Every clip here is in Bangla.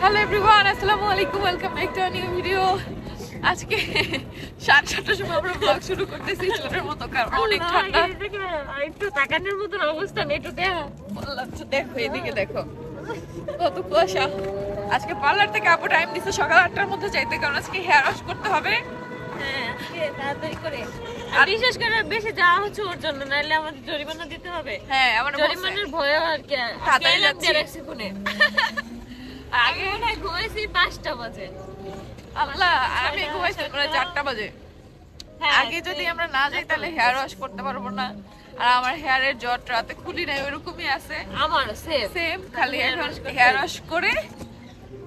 হ্যালো এভরিওয়ান আসসালামু আলাইকুম welcome back to new video আজকে সাড়ে সাতটার সময় আমরা ব্লগ শুরু করতেছি ছোটের মতো কারণ অনেক ঠান্ডা। একটু তাকানোর মতন অবস্থা নেই একটু দেখা। বললাম তো দেখো এদিকে দেখো। কত কুয়াশা। আজকে পার্লার থেকে আপু টাইম দিচ্ছে সকাল আটটার মধ্যে যাইতে কারণ আজকে হেয়ার ওয়াশ করতে হবে। হ্যাঁ তাড়াতাড়ি করে। আর বিশেষ করে বেশি যাওয়া হচ্ছে ওর জন্য নাহলে আমাদের জরিমানা দিতে হবে। হ্যাঁ আমার জরিমানার ভয়ে আর কি তাড়াতাড়ি। দিয়ে রাখছি ফোনে আগে মনে হয় ঘুমাইছি পাঁচটা বাজে। আল্লাহ আমি ঘুমাইছি প্রায় চারটা বাজে। হ্যাঁ, আগে যদি আমরা না যাই তাহলে হেয়ার ওয়াশ করতে পারব না। আর আমার হেয়ারের জট রাতে খুলি নাই ওইরকমই আছে। আমার সেম খালি হেয়ার ওয়াশ করে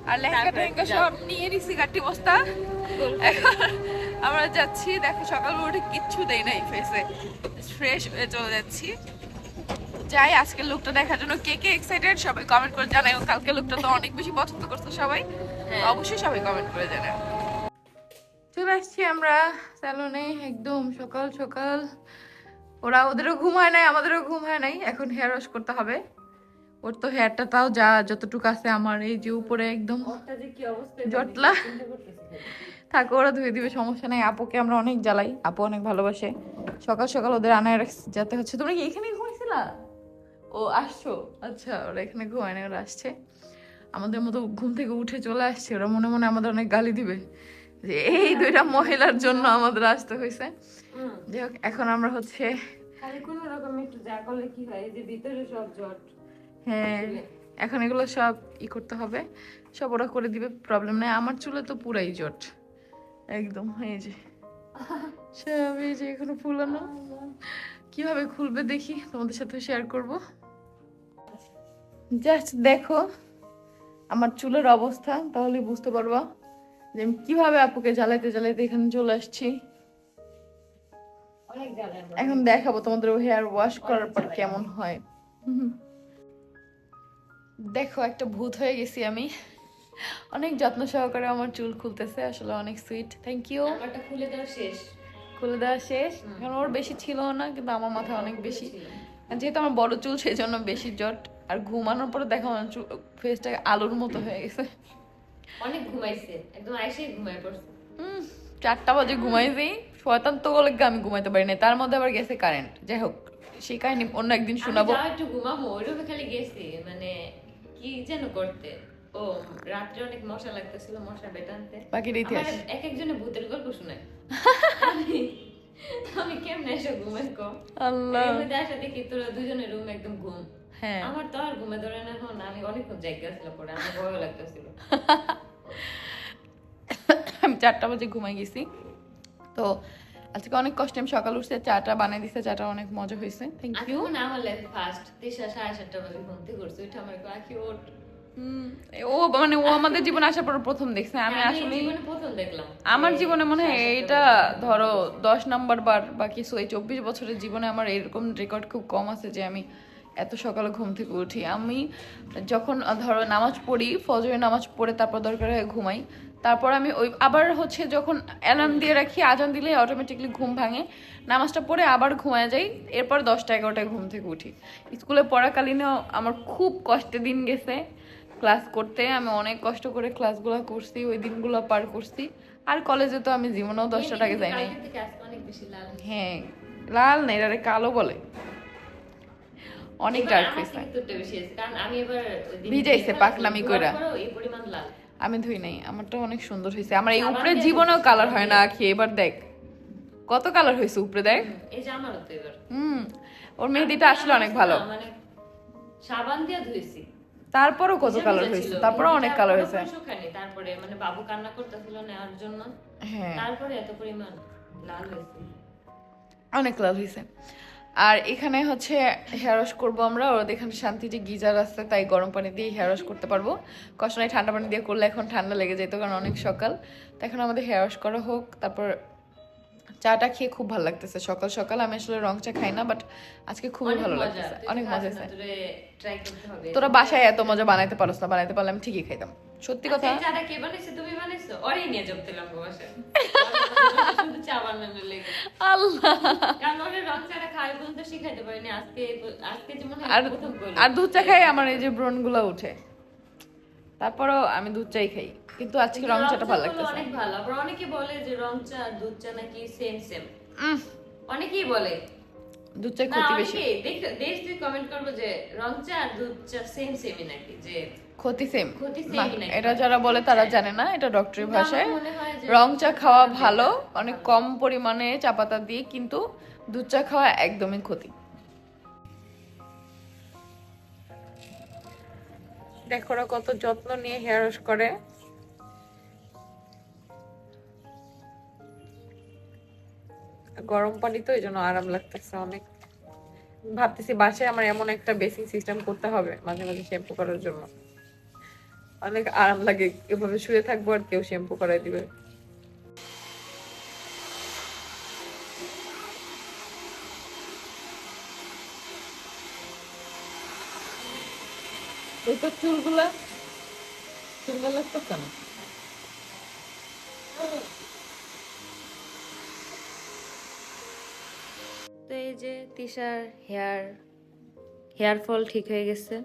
আর লেহেঙ্গা টেহেঙ্গা সব নিয়ে নিছি গাঠি বস্তা। এখন আমরা যাচ্ছি দেখো সকাল উঠে কিচ্ছু দেই নাই ফেসে ফ্রেশ হয়ে চলে যাচ্ছি। যাই আজকের লুকটা দেখার জন্য কে কে এক্সাইটেড সবাই কমেন্ট করে জানাই কালকে লুকটা তো অনেক বেশি পছন্দ করছ সবাই। হ্যাঁ। অবশ্যই সবাই কমেন্ট করে জানাও। চলে আসছি আমরা স্যালনে একদম সকাল সকাল। ওরা ওদেরও ঘুম হয় নাই আমাদেরও ঘুম হয় নাই এখন হেয়ার ওয়াশ করতে হবে। ওর তো হেয়ারটা তাও যা যতটুকু আছে আমার এই যে উপরে একদম ওরটা যে কি অবস্থা জটলা। থাকে ওরা ধুয়ে দিবে সমস্যা নাই। আপুকে আমরা অনেক জ্বালাই আপু অনেক ভালোবাসে। সকাল সকাল ওদের আনায় যেতে হচ্ছে। তোমরা কি এখানে ঘুমাইছিলা? ও আসছো? আচ্ছা ওরা এখানে ঘুমায় না ওরা আসছে। আমাদের মতো ঘুম থেকে উঠে চলে আসছে ওরা মনে মনে আমাদের অনেক গালি দিবে। যে এই দুইটা মহিলার জন্য আমাদের আসতে হয়েছে। যাই হোক এখন আমরা হচ্ছে কোনো রকম একটু যা করলে কি হয় যে ভিতরে সব জট। হ্যাঁ এখন এগুলো সব ই করতে হবে। সব ওরা করে দিবে প্রবলেম নেই। আমার চুলে তো পুরাই জট। একদম এই যে। সব এই যে এখনও ফুলানো। কীভাবে খুলবে দেখি তোমাদের সাথে শেয়ার করব। জাস্ট দেখো আমার চুলের অবস্থা তাহলে বুঝতে পারবা যে আমি কীভাবে আপুকে জ্বালাইতে জ্বালাইতে এখানে চলে আসছি। অনেক এখন দেখাবো তোমাদের হেয়ার ওয়াশ করার পর কেমন হয়। দেখো একটা ভূত হয়ে গেছি আমি। অনেক যত্ন সহকারে আমার চুল খুলতেছে আসলে অনেক সুইট থ্যাংক ইউ আমারটা খুলে দেওয়া শেষ। খুলে দেওয়া শেষ। কারণ ওর বেশি ছিল না কিন্তু আমার মাথায় অনেক বেশি। যেহেতু আমার বড় চুল সেই জন্য বেশি জট। আর ঘুমানোর পরে দেখো চুল ফেসটা আলুর মতো হয়ে গেছে। অনেক ঘুমাইছে একদম আইসেই ঘুমাই পড়ছে। হুম, চারটা বাজে ঘুমাইছি শয়তান তো বলে আমি ঘুমাইতে পারি না তার মধ্যে আবার গেছে কারেন্ট যাই হোক সেই কাহিনী অন্য একদিন শোনাবো। একটু ঘুমাবো ওইরকম খালি গেছি মানে কি যেন করতে। ও রাত্রে অনেক মশা লাগতেছিল মশা বেটানতে বাকিটা ইতিহাস। এক একজনে ভূতের গল্প শোনায়। আমি- কেমনে এসে ঘুমাই কম? আল্লাহ। আসা দেখি তোরা দুজনের রুম একদম ঘুম। হ্যাঁ। আমার তো আর ঘুমে ধরে না এখন। আমি অনেকক্ষণ জায়গা ছিল পরে আমার ভয় লাগতেছিল। আমি চারটা বাজে ঘুমাই গেছি। তো আজকে অনেক কষ্টে আমি সকাল উঠছে চাটা বানাই দিছে চাটা অনেক মজা হয়েছে। থ্যাংক ইউ না আমার লাইফ ফার্স্ট সাড়ে সাতটা বাজে ঘুম থেকে করছে ওইটা আমার ওঠ ও মানে ও আমাদের জীবনে আসার পর প্রথম দেখছে আমি আমি আসলে প্রথম দেখলাম। আমার জীবনে মনে হয় এটা ধরো দশ নাম্বার বার বা কিছু এই চব্বিশ বছরের জীবনে আমার এরকম রেকর্ড খুব কম আছে যে আমি এত সকালে ঘুম থেকে উঠি। আমি যখন ধরো নামাজ পড়ি ফজরের নামাজ পড়ে তারপর দরকার হয় ঘুমাই। তারপর আমি ওই আবার হচ্ছে যখন অ্যালার্ম দিয়ে রাখি আজান দিলে অটোমেটিকলি ঘুম ভাঙে। নামাজটা পড়ে আবার ঘুমায় যাই এরপর দশটা এগারোটায় ঘুম থেকে উঠি। স্কুলে পড়াকালীনও আমার খুব কষ্টের দিন গেছে। ক্লাস করতে আমি অনেক কষ্ট করে ক্লাসগুলো করছি ওই দিনগুলো পার করছি। আর কলেজে তো আমি জীবনেও দশটা আগে যাই নাই হ্যাঁ লাল না এটারে কালো বলে। অনেক ডার্ক হয়েছে ভিজাইছে পাকনামি কইরা। লাল। আমি ধুই নাই আমারটা অনেক সুন্দর হয়েছে আমার এই উপরে জীবনেও কালার হয় না আখি এবার দেখ। কত কালার হয়েছে উপরে দেখ। হুম, এই যে আমারও তো এবার। হুম ওর মেহেদিটা আসলে অনেক ভালো। মানে সাবান দিয়ে ধুয়েছি তারপরও কত কালার হয়েছে তারপরও অনেক কালার হয়েছে তারপরে মানে বাবু কান্না করতেছিল নেওয়ার জন্য। হ্যাঁ। তারপরে এত পরিমাণ লাল হয়েছে অনেক লাভ হয়েছে আর এখানে হচ্ছে হেয়ার ওয়াশ করব আমরা। ওদের এখানে শান্তি যে গিজার আছে তাই গরম পানি দিয়ে হেয়ার ওয়াশ করতে পারব। কষ্ট নাই ঠান্ডা পানি দিয়ে করলে এখন ঠান্ডা লেগে যেত কারণ অনেক সকাল। তো এখন আমাদের হেয়ার ওয়াশ করা হোক তারপর চাটা খেয়ে খুব ভালো লাগতেছে। সকাল সকাল আমি আসলে রং চা খাই না বাট আজকে খুবই ভালো লাগতেছে। অনেক মজা আছে। তোরে বাসায় এত মজা বানাইতে পারোস না বানাইতে পারলে আমি ঠিকই খাইতাম। সত্যি কথা? আচ্ছা, চাটা কে বানাইছে? তুমি বানাইছো? ওরেই নিয়ে যোগ দিলাম গো বাসায়। শুধু চা বানানোর লেগে। আল্লাহ কারণ ওরে রং চাটা খাওয়াই পর্যন্ত শিখাইতে পারিনি। আজকে আজকে যে মনে হয় আর। আর দুধ চা খাই আমার এই যে ব্রণগুলো উঠে। তারপরও আমি দুধ চাই খাই কিন্তু আজকে রং চাটা ভালো লাগতেছে অনেক ভালো। আবার অনেকে বলে যে রং চা আর দুধ চা নাকি সেম সেম অনেকেই বলে। দুধ না ক্ষতি বেশি। দেশ তুই কমেন্ট করব যে রং চা আর দুধ চা সেম সেমই নাকি যে ক্ষতি সেম? এটা যারা বলে তারা জানে না এটা ডক্টরি ভাষায়। হয় রং চা খাওয়া ভালো অনেক কম পরিমাণে চা পাতা দিয়ে কিন্তু দুধ চা খাওয়া একদমই ক্ষতি। দেখো ওরা কত যত্ন নিয়ে হেয়ার ওয়াশ করে। গরম পানি তো এই জন্য আরাম লাগতেছে অনেক। ভাবতেছি বাসায় আমার এমন একটা বেসিক সিস্টেম করতে হবে, মাঝে মাঝে শ্যাম্পু করার জন্য। অনেক আরাম লাগে, এভাবে শুয়ে থাকব আর কেউ শ্যাম্পু করাই দিবে। ওই তো চুলগুলা চুলগুলা লাগতেছে না? তো এই যে তিশার হেয়ার হেয়ার ফল ঠিক হয়ে গেছে।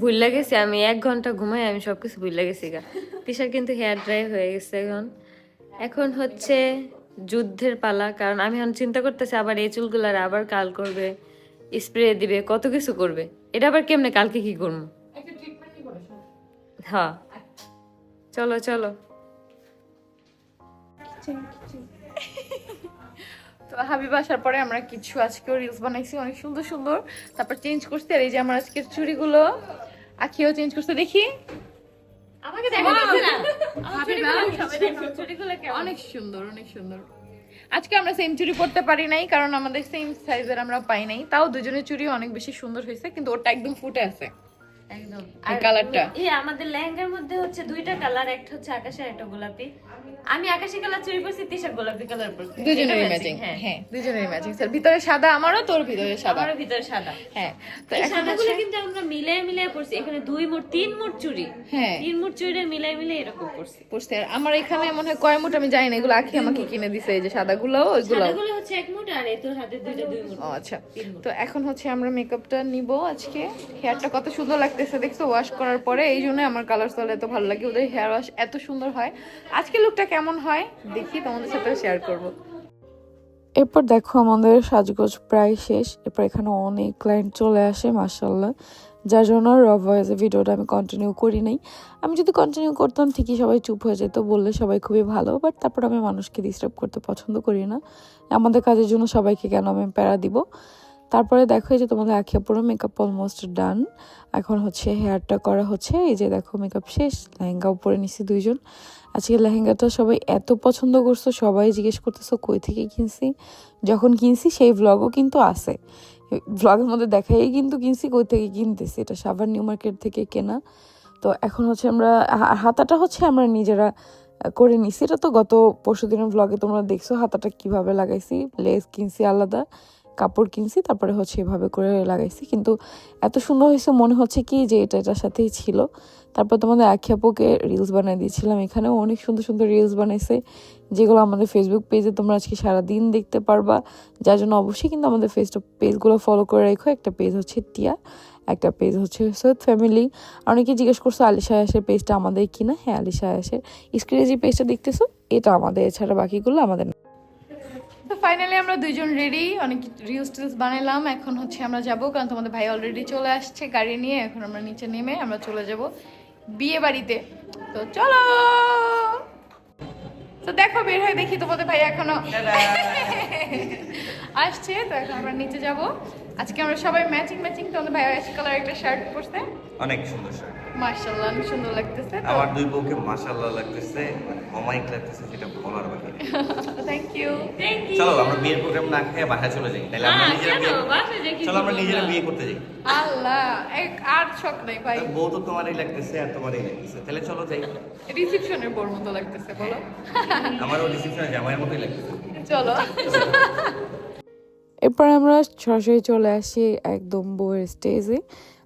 ভুল গেছি আমি এক ঘণ্টা ঘুমাই আমি সবকিছু ভুল গেছি গা। তিশার কিন্তু হেয়ার ড্রাই হয়ে গেছে এখন। এখন হচ্ছে যুদ্ধের পালা কারণ আমি এখন চিন্তা করতেছি আবার এই চুলগুলার আবার কাল করবে স্প্রে দিবে কত কিছু করবে। এটা আবার কেমনে? কালকে কি করব? হ্যাঁ। চলো চলো। তো হাবিব আসার পরে আমরা কিছু আজকেও রিলস বানাইছি অনেক সুন্দর সুন্দর। তারপর চেঞ্জ করছি আর এই যে আমার আজকের চুড়িগুলো আখিও চেঞ্জ করতে দেখি। আমাকে দেখাচ্ছে না। অনেক সুন্দর অনেক সুন্দর। আজকে আমরা সেম চুরি পরতে পারি নাই, কারণ আমাদের সেম সাইজের আমরা পাই নাই। তাও দুজনের চুরি অনেক বেশি সুন্দর হয়েছে, কিন্তু ওটা একদম ফুটে আছে। একদম। এই কালারটা এই আমাদের লেহেঙ্গার মধ্যে হচ্ছে দুইটা কালার একটা হচ্ছে আকাশি আর একটা গোলাপি। আমি আকাশি কালার চুরি করছি তিশা গোলাপি কালার পরছি। দুজনের ম্যাচিং হ্যাঁ। দুজনের ম্যাচিং স্যার ভিতরে সাদা আমারও তোর ভিতরে সাদা। আমার ভিতরে সাদা। হ্যাঁ। তো সাদাগুলো কিন্তু আমরা মিলাই মিলাই পড়ছি এখানে দুই মুঠ তিন মুঠ চুরি। হ্যাঁ। তিন মুঠ চুরি মিলাই মিলাই এরকম করছি পড়ছে আর আমার এখানে মনে হয় কয় মুঠ আমি জানি না। এগুলো আখি আমাকে কিনে দিছে এই যে সাদাগুলো ওইগুলো সাদাগুলো হচ্ছে এক মুঠ আর এই তোর হাতে দুইটা দুই ও আচ্ছা। তো এখন হচ্ছে আমরা মেকআপটা নিব আজকে। হেয়ারটা কত সুন্দর লাগতেছে দেখছ ওয়াশ করার পরে এই জন্য আমার কালার স্টাইল এত ভালো লাগে, ওদের হেয়ার ওয়াশ এত সুন্দর হয়। আজকে লুকটা কেমন হয়? দেখি তোমাদের সাথে শেয়ার করব। এরপর দেখো আমাদের সাজগোজ প্রায় শেষ। এরপর এখানে অনেক ক্লায়েন্ট চলে আসে মার্শাল্লাহ যার জন্য র ভয়েসে ভিডিওটা আমি কন্টিনিউ করি নাই। আমি যদি কন্টিনিউ করতাম, ঠিকই সবাই চুপ হয়ে যেত, বললে সবাই খুবই ভালো। বাট তারপর আমি মানুষকে ডিস্টার্ব করতে পছন্দ করি না। আমাদের কাজের জন্য সবাইকে কেন আমি প্যারা দিব? তারপরে দেখো এই যে তোমাদের আখিয়া পুরো মেকআপ অলমোস্ট ডান এখন হচ্ছে হেয়ারটা করা হচ্ছে। এই যে দেখো মেকআপ শেষ লেহেঙ্গাও পরে নিছি দুইজন। আজকে লেহেঙ্গাটা সবাই এত পছন্দ করছ, সবাই জিজ্ঞেস করতেছো, কই থেকে কিনছি? যখন কিনছি সেই ব্লগও কিন্তু আছে। ভ্লগের মধ্যে দেখাই কিন্তু কিনছি, কই থেকে কিনতেছি? এটা সাভার নিউ মার্কেট থেকে কেনা। তো এখন হচ্ছে আমরা হাতাটা হচ্ছে আমরা নিজেরা করে নিছি। এটা তো গত পরশু দিনের ভ্লগে তোমরা দেখছ হাতাটা কীভাবে লাগাইছি। লেস কিনছি আলাদা। কাপড় কিনছি, তারপরে হচ্ছে এভাবে করে লাগাইছি। কিন্তু এত সুন্দর হয়েছে, মনে হচ্ছে কি যে এটা এটার সাথেই ছিল। তারপর তোমাদের আখিয়াপুকে রিলস বানিয়ে দিয়েছিলাম। এখানেও অনেক সুন্দর সুন্দর রিলস বানাইছে, যেগুলো আমাদের ফেসবুক পেজে তোমরা আজকে সারাদিন দেখতে পারবা। যার জন্য অবশ্যই কিন্তু আমাদের ফেসবুক পেজগুলো ফলো করে রেখো। একটা পেজ হচ্ছে টিয়া, একটা পেজ হচ্ছে সৈয়দ ফ্যামিলি অনেকে জিজ্ঞেস করছ, আলিশা আয়াসের পেজটা আমাদের কিনা? হ্যাঁ আলিশা আয়াসের। স্ক্রিনে যে পেজটা দেখতেছো, এটা আমাদের, এছাড়া বাকিগুলো আমাদের। তো ফাইনালি আমরা দুইজন রেডি অনেক রিলস টিলস বানালাম এখন হচ্ছে আমরা যাব কারণ তোমাদের ভাই অলরেডি চলে আসছে গাড়ি নিয়ে এখন আমরা নিচে নেমে আমরা চলে যাব বিয়ে বাড়িতে। তো চলো! তো দেখো বের হয়ে দেখি তোমাদের ভাই এখনও। আসছে তো এখন আমরা নিচে যাব। আজকে আমরা সবাই ম্যাচিং ম্যাচিং তোমাদের ভাই অ্যাশ কালার একটা শার্ট পরছে। অনেক সুন্দর শার্ট সুন্দর লাগতেছে আমার দুই বউকে মাশাআল্লাহ লাগতেছে মানে অমায়িক লাগতেছে যেটা বলার বাকি। থ্যাংক ইউ চলো আমরা বিয়ের প্রোগ্রাম না খেয়ে বাসায় চলে যাই তাহলে আমরা হ্যাঁ, নিজেরা বিয়ে চলো আমরা নিজেরা বিয়ে করতে যাই। আল্লাহ এক আর শখ নেই ভাই। বউ তো তোমারই লাগতেছে আর তোমারই লাগতেছে তাহলে চলো যাই। রিসেপশনের মতো লাগতেছে বলো। আমারও রিসেপশনে জামাইয়ের মতোই লাগতেছে। চলো। এরপর আমরা সরাসরি চলে আসি একদম বউয়ের স্টেজে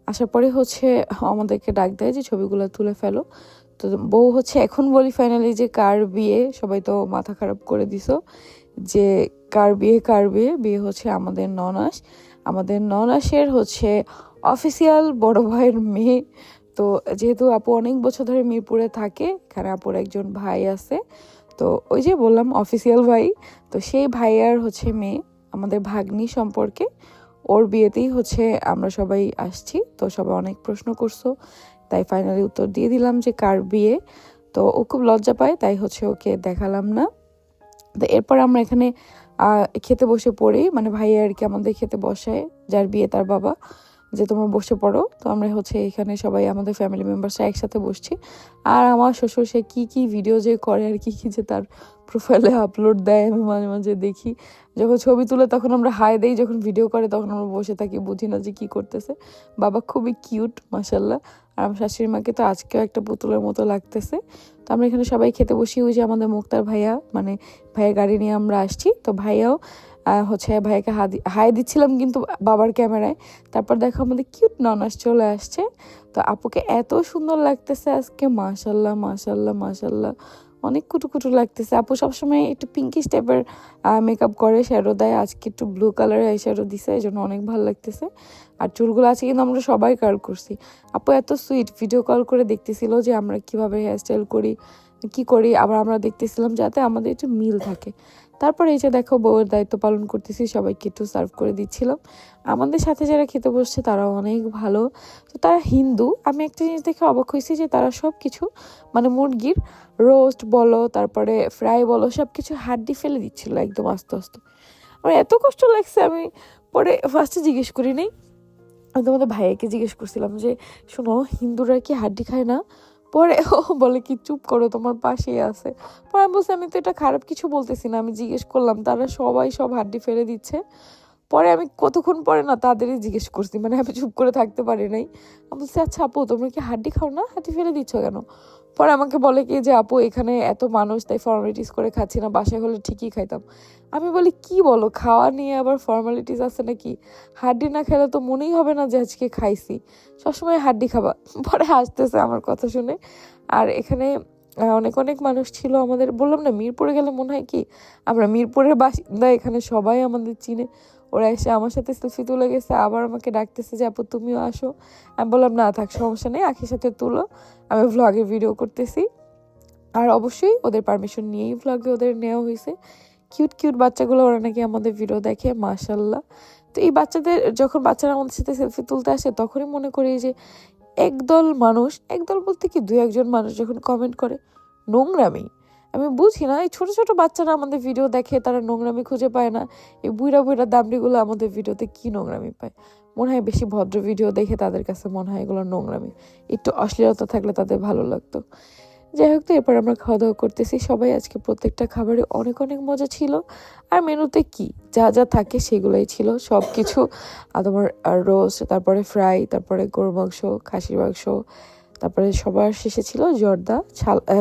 আসার পরে হচ্ছে আমাদেরকে ডাক দেয় যে ছবিগুলো তুলে ফেলো। তো বউ হচ্ছে এখন বলি ফাইনালি যে কার বিয়ে, সবাই তো মাথা খারাপ করে দিছো। যে কার বিয়ে কার বিয়ে? বিয়ে হচ্ছে আমাদের ননাস। আমাদের ননাসের হচ্ছে অফিসিয়াল বড় ভাইয়ের মেয়ে। তো যেহেতু আপু অনেক বছর ধরে মিরপুরে থাকে, এখানে আপুর একজন ভাই আছে। তো ওই যে বললাম অফিসিয়াল ভাই। তো সেই ভাইয়ার হচ্ছে মেয়ে, আমাদের ভাগ্নি সম্পর্কে। ওর বিয়েতেই হচ্ছে আমরা সবাই আসছি, তো সবাই অনেক প্রশ্ন করছ, তাই ফাইনালি উত্তর দিয়ে দিলাম যে কার বিয়ে। তো ও খুব লজ্জা পায়, তাই হচ্ছে ওকে দেখালাম না। তো এরপর আমরা এখানে খেতে বসে পড়ি মানে ভাইয়া আর কি আমাদের খেতে বসায়, যার বিয়ে তার বাবা। যে তোমরা বসে পড়ো, তো আমরা হচ্ছে এখানে সবাই আমাদের ফ্যামিলি মেম্বারসরা একসাথে বসছি। আর আমার শ্বশুর, সে কী কী ভিডিও যে করে আর কি কী যে তার প্রোফাইলে আপলোড দেয়, আমি মাঝে মাঝে দেখি। যখন ছবি তুলে তখন আমরা হাই দেই, যখন ভিডিও করে তখন আমরা বসে থাকি, বুঝি না যে কী করতেছে। বাবা খুবই কিউট মাসাল্লাহ আর আমার শাশুড়ি মাকে তো আজকেও একটা পুতুলের মতো লাগতেছে। তো আমরা এখানে সবাই খেতে বসি, ওই যে আমাদের মুক্তার ভাইয়া মানে ভাইয়া গাড়ি নিয়ে আমরা আসছি। তো ভাইয়াও হচ্ছে ভাইয়াকে হাই দিচ্ছিলাম কিন্তু বাবার ক্যামেরায়। তারপর দেখো আমাদের কিউট ননাস চলে আসছে। তো আপুকে এত সুন্দর লাগতেছে আজকে, মাশাল্লাহ মাশাল্লাহ মাশাল্লাহ। অনেক কুটু কুটু লাগতেছে। আপু সবসময় একটু পিঙ্কিশ টাইপের মেকআপ করে শ্যাডো দেয়। আজকে একটু ব্লু কালারের এই শ্যাডো দিছে, এই জন্য অনেক ভালো লাগতেছে। আর চুলগুলো আছে কিন্তু আমরা সবাই কার্ল করছি। আপু এত সুইট ভিডিও কল করে দেখতেছিল যে আমরা কীভাবে হেয়ারস্টাইল করি, কি করি। আবার আমরা দেখতেছিলাম যাতে আমাদের একটু মিল থাকে। তারপর এই যে দেখো বউয়ের দায়িত্ব পালন করতেছি, সবাইকে একটু সার্ভ করে দিচ্ছিলাম। আমাদের সাথে যারা খেতে বসছে তারা অনেক ভালো। তো তারা হিন্দু, আমি একটা জিনিস দেখে অবাক হয়েছি যে তারা সব কিছু মানে মুরগির রোস্ট বলো, তারপরে ফ্রাই বলো সব কিছু হাড্ডি ফেলে দিচ্ছিল একদম আস্তে আস্তে। আমার এত কষ্ট লাগছে, আমি পরে ফার্স্টে জিজ্ঞেস করি নাই। আমি তোমাদের ভাইয়াকে জিজ্ঞেস করছিলাম যে, শোনো, হিন্দুরা কি হাড্ডি খায় না? পরে ও বলে কি, চুপ করো, তোমার পাশেই আছে। পরে আমি বলছি, আমি তো এটা খারাপ কিছু বলতেছি না। আমি জিজ্ঞেস করলাম, তারা সবাই সব হাড্ডি ফেলে দিচ্ছে? পরে আমি কতক্ষণ পরে না তাদেরই জিজ্ঞেস করছি মানে আমি চুপ করে থাকতে পারি নাই। আমি বলছি আচ্ছা আপু, তোমরা কি হাড্ডি খাও না? হাড্ডি ফেলে দিচ্ছ কেন? পরে আমাকে বলে কি যে, আপু, এখানে এত মানুষ, তাই ফর্মালিটিস করে খাচ্ছি না, বাসায় হলে ঠিকই খাইতাম। আমি বলি, কি বলো, খাওয়া নিয়ে আবার ফর্মালিটিস আছে নাকি? হাড্ডি না খেলে তো মনেই হবে না যে আজকে খাইছি। সবসময় হাড্ডি খাবা। পরে হাসতেছে আমার কথা শুনে। আর এখানে অনেক অনেক মানুষ ছিল আমাদের, বললাম না, মিরপুরে গেলে মনে হয় কি, আমরা মিরপুরের বাসিন্দা, এখানে সবাই আমাদের চিনে। ওরা এসে আমার সাথে সেলফি তুলে গেছে আবার আমাকে ডাকতেছে যে, আপু, তুমিও আসো। আমি বললাম, না, থাক, সমস্যা নেই, আখির সাথে তুলো। আমি ভ্লগে ভিডিও করতেছি। আর অবশ্যই ওদের পারমিশন নিয়েই ভ্লগে ওদের নেওয়া হয়েছে। কিউট কিউট বাচ্চাগুলো ওরা নাকি আমাদের ভিডিও দেখে মাশাল্লাহ তো এই বাচ্চাদের, যখন বাচ্চারা আমাদের সাথে সেলফি তুলতে আসে, তখনই মনে করি যে, একদল মানুষ, একদল বলতে কি দু একজন মানুষ যখন কমেন্ট করে, নোংরামি। আমি বুঝি না, এই ছোট ছোট বাচ্চারা আমাদের ভিডিও দেখে তারা নোংরামি খুঁজে পায় না। এই বুড়া বুড়া দামড়িগুলো আমাদের ভিডিওতে কি নোংরামি পায়? মনে হয় বেশি ভদ্র ভিডিও দেখে তাদের কাছে মনে হয় এগুলো নোংরামি। একটু অশ্লীলতা থাকলে তাদের ভালো লাগতো। যাই হোক তো, এরপর আমরা খাওয়া দাওয়া করতেছি। সবাই আজকে প্রত্যেকটা খাবারে অনেক অনেক মজা ছিল। আর মেনুতে কি? যা যা থাকে সেগুলোই ছিল। সব কিছু তোমার রোস্ট, তারপরে ফ্রাই, তারপরে গরু মাংস, খাসির মাংস তারপরে সবার শেষে ছিল জর্দা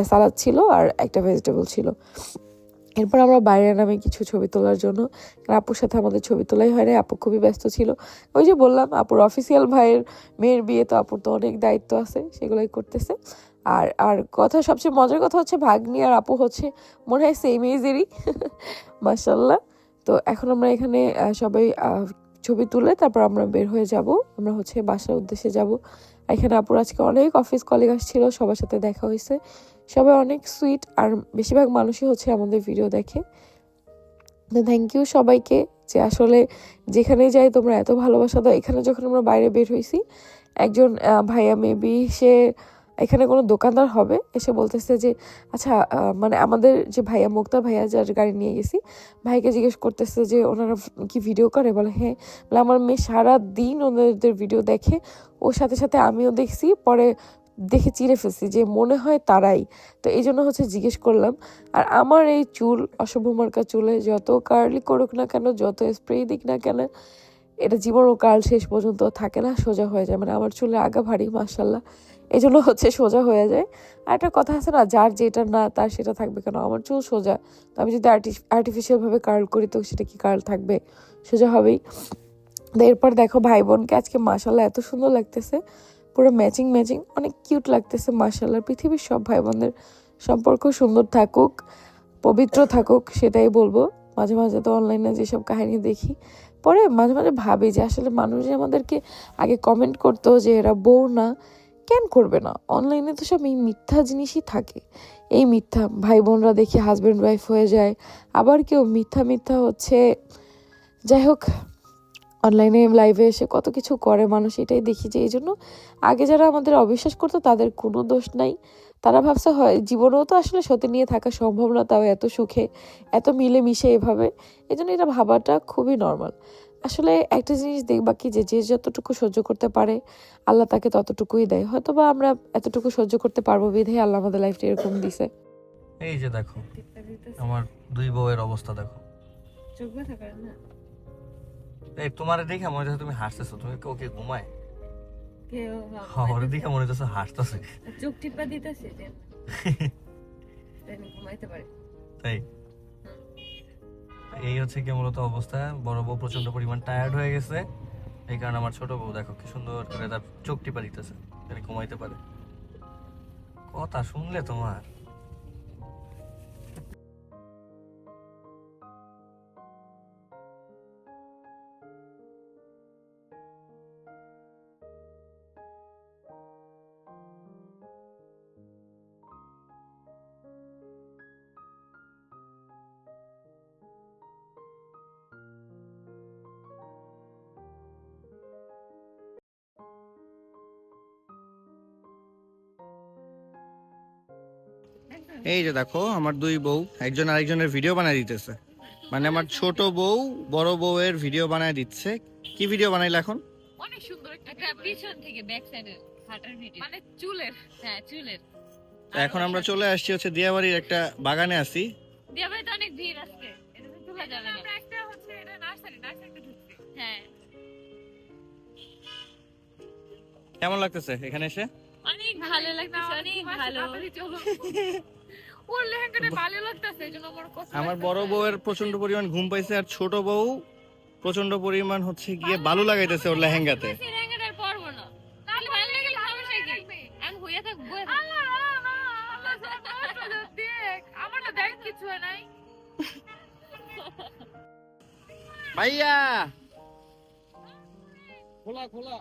সালাদ ছিল আর একটা ভেজিটেবল ছিল। এরপর আমরা বাইরে নামে কিছু ছবি তোলার জন্য আপুর সাথে আমাদের ছবি তোলাই হয় না আপু খুবই ব্যস্ত ছিল। ওই যে বললাম, আপুর অফিসিয়াল ভাইয়ের মেয়ের বিয়ে, তো আপুর তো অনেক দায়িত্ব আছে, সেগুলোই করতেছে। আর আর কথা সবচেয়ে মজার কথা হচ্ছে ভাগ্নি আর আপু হচ্ছে, মনে হয় সেম এজেরই মাসাল্লাহ তো এখন আমরা এখানে সবাই ছবি তুলে তারপর আমরা বের হয়ে যাব। আমরা হচ্ছে বাসার উদ্দেশ্যে যাব। এখানে আপুর আজকে অনেক অফিস কলিগ আসছিল, সবার সাথে দেখা হয়েছে। সবাই অনেক সুইট আর বেশিরভাগ মানুষই হচ্ছে আমাদের ভিডিও দেখে। তো থ্যাংক ইউ সবাইকে যে আসলে যেখানে যাই তোমরা এত ভালোবাসা দাও। এখানে যখন আমরা বাইরে বের হয়েছি একজন ভাইয়া মেবি সে এখানে কোনো দোকানদার হবে, এসে বলতেছে যে আচ্ছা মানে আমাদের যে ভাইয়া মুক্তা ভাইয়া যার গাড়ি নিয়ে গেছি, ভাইকে জিজ্ঞেস করতেছে যে, ওনারা কি ভিডিও করে? বলে হ্যাঁ। বলে, আমার মেয়ে সারা দিন ওনাদের ভিডিও দেখে ওর সাথে সাথে আমিও দেখছি, পরে দেখে চিড়ে ফেলছি যে মনে হয় তারাই। তো এই জন্য হচ্ছে জিজ্ঞেস করলাম, আর আমার এই চুল, অশুভ মার্কা চুলে যত কার্লি করুক না কেন, যত স্প্রে দিক না কেন, এটা জীবনও কাল শেষ পর্যন্ত থাকে না, সোজা হয়ে যায়। মানে আমার চুলে আগা ভারী মাসাল্লাহ এই জন্য হচ্ছে সোজা হয়ে যায়। আর একটা কথা আছে না, যার যেটা না, তার সেটা থাকবে কেন? আমার চুল সোজা। তো আমি যদি আর্টিফিশিয়ালভাবে কার্ল করি, তো সেটা কি কার্ল থাকবে? সোজা হবেই। এরপর দেখো ভাই বোনকে আজকে মাসাল্লাহ এত সুন্দর লাগতেছে। পুরো ম্যাচিং ম্যাচিং অনেক কিউট লাগতেছে মাসাল্লাহ পৃথিবীর সব ভাই বোনদের সম্পর্ক সুন্দর থাকুক, পবিত্র থাকুক, সেটাই বলব। মাঝে মাঝে তো অনলাইনে যেসব কাহিনী দেখি, পরে মাঝে মাঝে ভাবি যে আসলে মানুষ আমাদেরকে আগে কমেন্ট করতো যে এরা বউ না, কেন করবে না? অনলাইনে তো সব এই মিথ্যা জিনিসই থাকে। এই মিথ্যা ভাই বোনরা দেখি হাজব্যান্ড ওয়াইফ হয়ে যায়, আবার কেউ মিথ্যা মিথ্যা হচ্ছে, যাই হোক অনলাইনে লাইভে এসে কত কিছু করে মানুষ এটাই দেখি যে এই জন্য আগে যারা আমাদের অবিশ্বাস করতো তাদের কোনো দোষ নাই। তারা ভাবছে হয় জীবনেও তো আসলে সত্যি নিয়ে থাকা সম্ভব না তাও এত সুখে এত মিলেমিশে এভাবে। এই জন্য এটা ভাবাটা খুবই নর্মাল আসলে একটা জিনিস দেখবা কি যে যে যতটুকু সহ্য করতে পারে আল্লাহ তাকে ততটুকুই দেয়। হয়তো বা আমরা এতটুকু সহ্য করতে পারব বিধে আল্লাহ আমাদের লাইফটা এরকম দিছে। এই যে দেখো আমার দুই বউয়ের অবস্থা দেখো। চোখ ব্যথা করে না? এই তোমার দেখে মনে হচ্ছে তুমি হাসতেছো তুমি কি ওকে ঘুমায়? হ্যাঁ, ওর দেখে মনে হচ্ছে হাসতেছে। চোখ টিপা দিতেছে ঘুমাইতে পারে। তাই? এই হচ্ছে কি মূলত অবস্থা। বড় বউ প্রচণ্ড পরিমাণ টায়ার্ড হয়ে গেছে। এই কারণে আমার ছোট বউ দেখো কি সুন্দর করে তার চোখ টিপা দিতেছে ঘুমাইতে পারে। কথা শুনলে তোমার? এই যে দেখো আমার দুই বউ একজন আরেকজনের ভিডিও বানায় দিতেছে। মানে আমার ছোট বউ বড় বউয়ের ভিডিও বানায় দিচ্ছে। কি ভিডিও বানাইলে এখন? অনেক সুন্দর একটা পিছন থেকে ব্যাক সাইডের হাঁটার ভিডিও মানে চুলের। হ্যাঁ চুলের। এখন আমরা চলে আসছি হচ্ছে দিয়াবাড়ির একটা বাগানে আছি। দিয়ে ভাই তো অনেক ভিড় আজকে। এটা তো তোলা যাবে না। আমরা একটা হচ্ছে এটা নার্সারি নার্সারিতে ঢুকছি। হ্যাঁ। কেমন লাগতেছে এখানে এসে? অনেক ভালো লাগতেছে অনেক ভালো। চলো। ওর লেহেঙ্গাটা ভালো লাগতেছে এই আমার কথা আমার বড় বউয়ের প্রচণ্ড পরিমাণ ঘুম পাইছে আর ছোট বউ প্রচণ্ড পরিমাণ হচ্ছে গিয়ে বালু লাগাইতেছে ওর লেহেঙ্গাতে। সিরিয়াঙ্গাটার পরবো না। তাহলে ভালো লাগে সমস্যা কি আমি হইয়া থাকব আল্লাহ আল্লাহ আল্লাহ দেখ আমার না দেখ কিছু নাই। ভাইয়া! খোলা খোলা।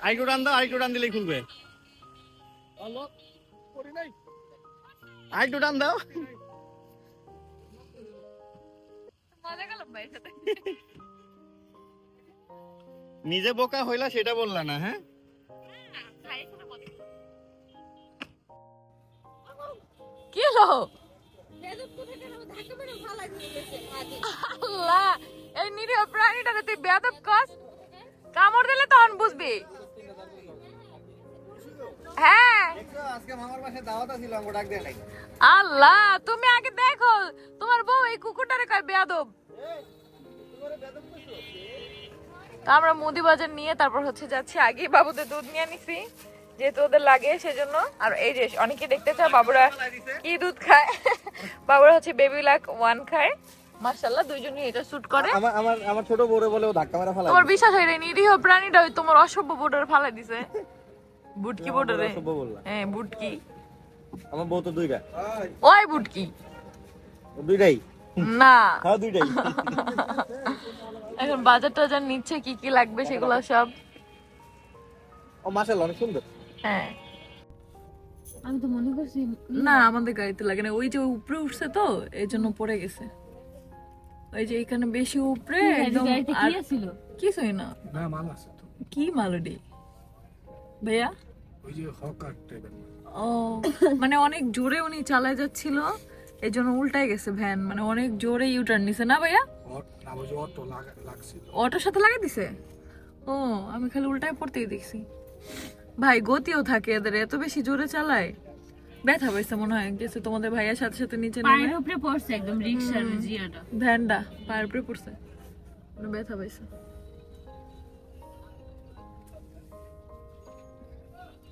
আইটু টান দাও আইটু টান দিলেই খুলবে। টান দাও মজা গেল ভাইয়ের সাথে। নিজে বোকা হইলা সেটা বললা না হ্যাঁ? কি হলো? আল্লাহ এই নিরীহ প্রাণীটারে তুই বেয়াদব কস। কামড় দিলে তখন বুঝবি। নাই। আল্লাহ তুমি আগে দেখো তোমার বউ এই কুকুরটারে কয় বেয়াদব। আমরা মুদি বাজার নিয়ে তারপর হচ্ছে যাচ্ছি আগে বাবুদের দুধ নিয়ে নিছি যেহেতু ওদের লাগে সেজন্য। আর এই যে অনেকে দেখতে চায় বাবুরা কি দুধ খায়? বাবুরা হচ্ছে বেবি লাক ওয়ান খায়। মার্শাল্লাহ দুইজনই এটা শুট করে। আমার আমার আমার ছোট বউরে বলে ও ধাক্কা মারা ফেলা তোমার বিশ্বাস হয় রে নিরীহ প্রাণীটা ওই তোমার অসভ্য বোর্ডার ফালাই দিছে। বুটকি বললা হ্যাঁ বুটকি। আমার বউ তো দুইটা। ওই। বুটকি। দুইটাই? না। হ্যাঁ দুইটাই। এখন বাজার টাজার নিচ্ছে কি কি লাগবে সেগুলো সব। ও মাশাআল্লাহ অনেক সুন্দর। হ্যাঁ। আমি তো মনে করছি না আমাদের গাড়িতে লাগে না। ওই যে উপরে উঠছে তো এই জন্য পড়ে গেছে। ওই যে এখানে বেশি উপরে একদম গাড়িতে আর কি আছিল? কিছুই না। না মাল আছে তো। কি মালডি ভাইয়া? ওই যে হকার টাইপের ও মানে অনেক জোরে উনি চালায় যাচ্ছিল এই জন্য উল্টাই গেছে ভ্যান মানে অনেক জোরে ইউটার্ন নিছে না ভাইয়া? অটোর সাথে লাগিয়ে দিছে? ও আমি খালি উল্টায় পড়তেই দেখছি। ভাই গতিও থাকে এদের এত বেশি জোরে চালায়। ব্যথা পাইছে মনে হয় গেছে তোমাদের ভাইয়ের সাথে সাথে নিচে নেমে। পায়ের উপরে পড়ছে একদম রিক্সার জিয়াটা। ভ্যানটা পায়ের উপরে পড়ছে। মানে ব্যথা পাইছে।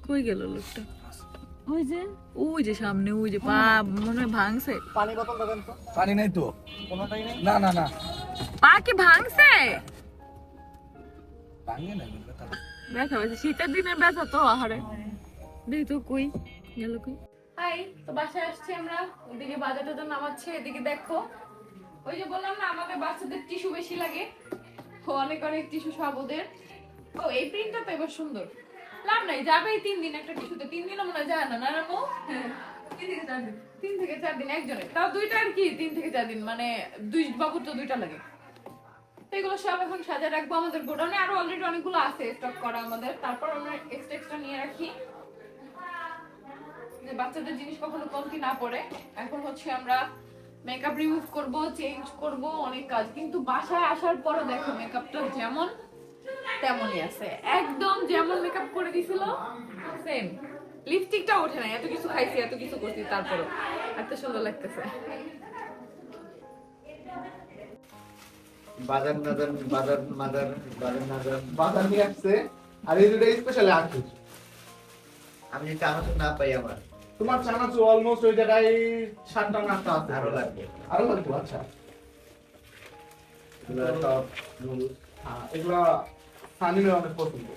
কই গেল লোকটা? ওই যে? ওই যে সামনে ওই যে পা মনে ভাঙছে। পানি বোতল দেবেন তো? পানি নাই তো। কোনোটাই নেই? না না না। পা কি ভাঙছে? ভাঙে না ব্যথা পাইছে শীতের দিনের ব্যথা তো আহারে। দেখি তো কই গেল কই। হাই তো বাসায় আসছি আমরা। ওদিকে বাজারটা তো নামাচ্ছে এদিকে দেখো। ওই যে বললাম না আমাদের বাচ্চাদের টিস্যু বেশি লাগে। অনেক অনেক টিস্যু সব ওদের। ও এই প্রিন্টটা তো এবার সুন্দর। লাভ নাই যাবে তিন দিন একটা কিছুতে। তিন দিনও মনে হয় যায় না না রামু? তিন থেকে চার দিন। তিন থেকে চার দিন একজনে। তাও দুইটা আর কি, তিন থেকে চার দিন মানে দুই বাবুর তো দুইটা লাগে। এগুলো সব এখন সাজা রাখব আমাদের গোডাউনে। আরও অলরেডি অনেকগুলো আছে স্টক করা আমাদের। তারপর আমরা এক্সট্রা এক্সট্রা নিয়ে রাখি। যে বাচ্চাদের জিনিস কখনো কমতি না পড়ে। এখন হচ্ছে আমরা মেকআপ রিমুভ করব চেঞ্জ করব, অনেক কাজ। কিন্তু বাসায় আসার পরও দেখো মেকআপটা যেমন তেমনই আছে। একদম যেমন মেকআপ করে দিছিল সেম লিপস্টিকটা ওঠে না এত কিছু খাইছি এত কিছু করছি তারপরও এত সুন্দর লাগতেছে। বাজার নাজার বাজার মাজার বাজার নাজার বাজার নিয়ে আসছে। আর এই দুটো স্পেশালি আমি যদি চানাচুর না পাই আমার। তোমার চানাচুর অলমোস্ট ওই জায়গায় সাতটা না আটটা আছে। আরও লাগবে। আরও লাগবে আচ্ছা। এগুলো সব নুডলস হ্যাঁ এগুলা সানিমের অনেক পছন্দ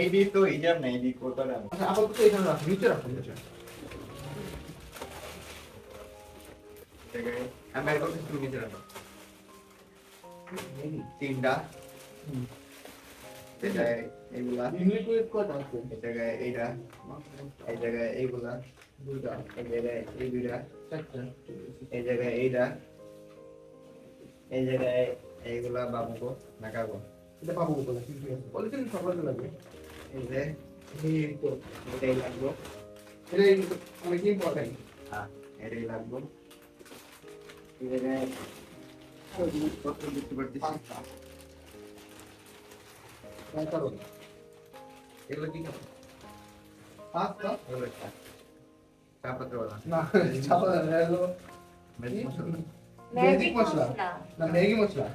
এই দিয়ে তো হিজাব নেই এই দিয়ে কোথাও না। আচ্ছা আপাতত এখানে রাখো নিচে রাখো নিচে আমি বের করছি তুমি নিচে রাখো। তিনটা। এই জায়গায় এইগুলা। লিকুইড কয়টা আছে? এই জায়গায় এইটা। এই জায়গায় এইগুলা। দুইটা এই জায়গায় এই দুইটা। চারটা এই জায়গায় এইটা। এই জায়গায় এইগুলা বাবুকো নাকাবো এটা পাবো বলে কি আছে পলিথিন সবাই লাগবে এই যে এই তো এটাই লাগবো। এটা অনেক ইম্পর্টেন্ট হ্যাঁ এটাই লাগবো। এই জায়গায় জিনিসপত্র দিতে পারতেছি। এগুলো কি খাব? পাঁচটা? এগুলো চা চা পাত্র বলা না চাপা হলো ম্যাজিক মশলা? না ম্যাগি মশলা?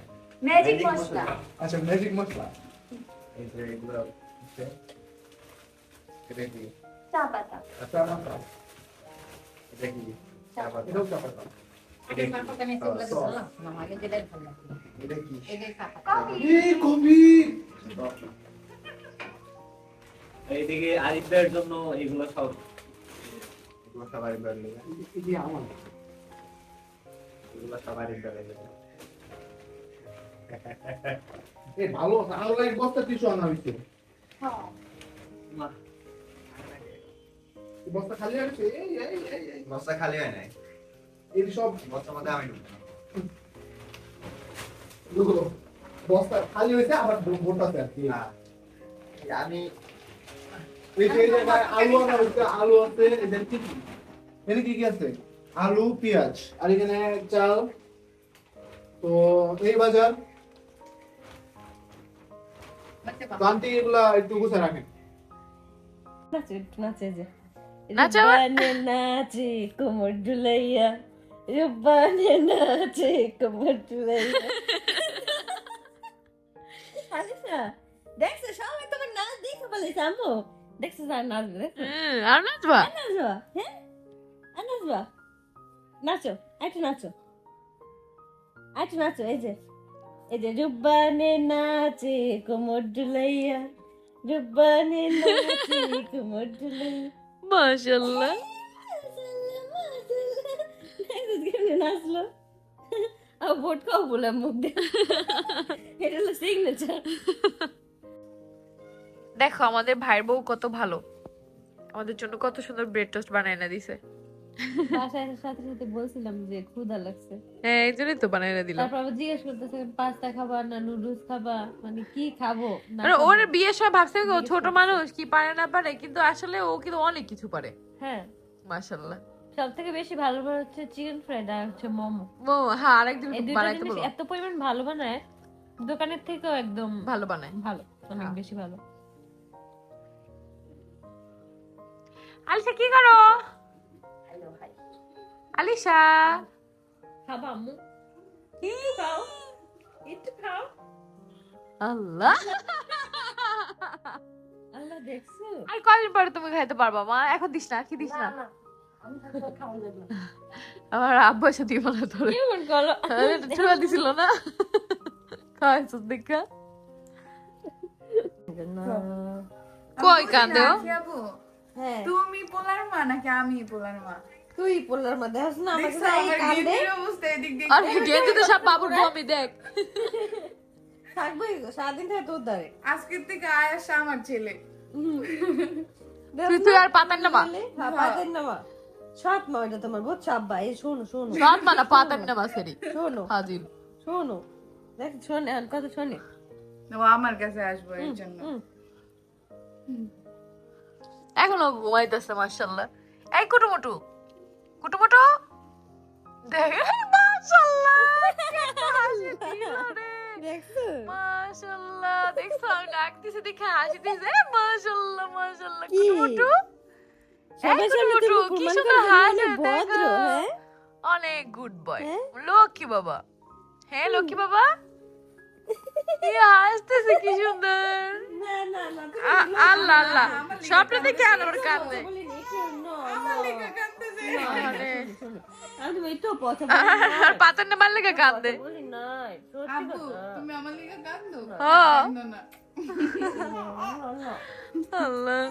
ম্যাজিক মশলা। আচ্ছা ম্যাজিক মশলা। এই যে এগুলো হচ্ছে এটা কি? চা পাতা। এটা কি? চা পাতা। এটাও চা পাতা। এটা কি? সস। এটা কি? এই কবি এইদিকে আরিফদের জন্য এগুলো সব। এগুলো সবার বের লেগে আমার। এগুলো সবার বের লেগে ভালো আরও লাইক বস্তা টিস্যু আনা হইছে। এই বস্তা খালি আছে এই এই এই এই। বস্তা খালি হয় নাই। এই সব বস্তার মধ্যে আমি ঢুকবো। না। দুগুলো বস্তা খালি হয়েছে আবার ভোটাছে আর কি। হ্যাঁ। আমি এই যে আলু আনা হয়েছে আলু আছে এদের কি কি? কি কি আছে? আলু পেঁয়াজ। আর এখানে চাল। তো এই বাজার। তো আন্টি এগুলা একটু গুছে রাখেন। নাচে যে। রুব্বানে কোমর রুব্বানে কোমর দেখছ? সবাই তোমার নাচ দেখে বলেছে আম্মু। দেখছ আর নাচবে দেখছ? আর নাচবা? আর নাচবা? হ্যাঁ? আর নাচবা? নাচো একটু নাচো একটু নাচো এই যে এই যে রুব্বানে নাচে কোমর ঢুলাইয়া রুব্বানে নাচে কোমর ঢুলাইয়া মাশাআল্লাহ নাচলো আর ভোট খাও বলে মুখ দিয়ে এটা হলো সিগনেচার দেখো আমাদের ভাইয়ের বউ কত ভালো আমাদের জন্য কত সুন্দর ব্রেড টোস্ট বানায় না দিছে বাসায় সাথে সাথে বলছিলাম যে ক্ষুধা লাগছে। হ্যাঁ এই জন্যই তো বানায় দিলাম। তারপর আবার জিজ্ঞেস করতেছে পাস্তা খাবা না নুডলস খাবা? মানে কি খাব? মানে ওর বিয়ের সময় ভাবছে ও ছোট মানুষ কি পারে না পারে কিন্তু আসলে ও কিন্তু অনেক কিছু পারে। হ্যাঁ। মাশাআল্লাহ। সব থেকে বেশি ভালো বানায় হচ্ছে চিকেন ফ্রাইড আর হচ্ছে মোমো। হ্যাঁ আরেকদিন বানাইতে এত পরিমাণ ভালো বানায় দোকানের থেকেও একদম ভালো বানায়। ভালো অনেক হ্যাঁ। বেশি ভালো। আলিশা কি করো? আলিশা। খাবা আম্মু একটু খাও। একটু খাও। আল্লাহ। আল্লাহ দেখছ? আর কদিন পরে তুমি খাইতে পারবা মা? এখন দিস না কি দিস না? আমার আব্বু এসে দিব না তোরে ছুড়া দিছিল না। খাওয়াইছিস দেখা। কই কান্দে ও? আপু হ্যাঁ। তুমি পোলার মা নাকি আমি পোলার মা? তুই পোলার মধ্যে আস না আমাকে কান্দে আর তো সব বাবুর বমি দেখ। থাকবোই সারাদিন থেকে তোর দ্বারে আজকের থেকে আয়াসা আমার ছেলে। তুই তুই আর পাতার নামা? হ্যাঁ না মা সৎ মা এটা তোমার বহুত চাব্বা এই শোনো শোনো। সাত মানা পাতার নামা সেরি শোনো। হাজির। শোনো। দেখ শোনে আর কথা শোনে। ও আমার কাছে আসব এর জন্য। এখনও ঘুমাইতেছে মার্শাল্লাহ এই কুটুমুটু কুটুমুটু দেখ মার্শাল্লাহ দেখছ? মার্শাল্লাহ দেখছ? আমি ডাক দেখে হাসি দিছে। মার্শাল্লাহ কি? কুটুমুটু সবার সামনে কুটুমুটু, কি সুন্দর হাসে, ভদ্র হ্যাঁ? অনেক গুড বয় হ্যাঁ? লক্ষ্মী বাবা। হ্যাঁ লক্ষ্মী বাবা? হাসতেছে কি সুন্দর। আল্লাহ আল্লাহ। স্বপ্ন দেখে আলোর কান্দে বলি না, মারলে কে কান্দে। আল্লাহ।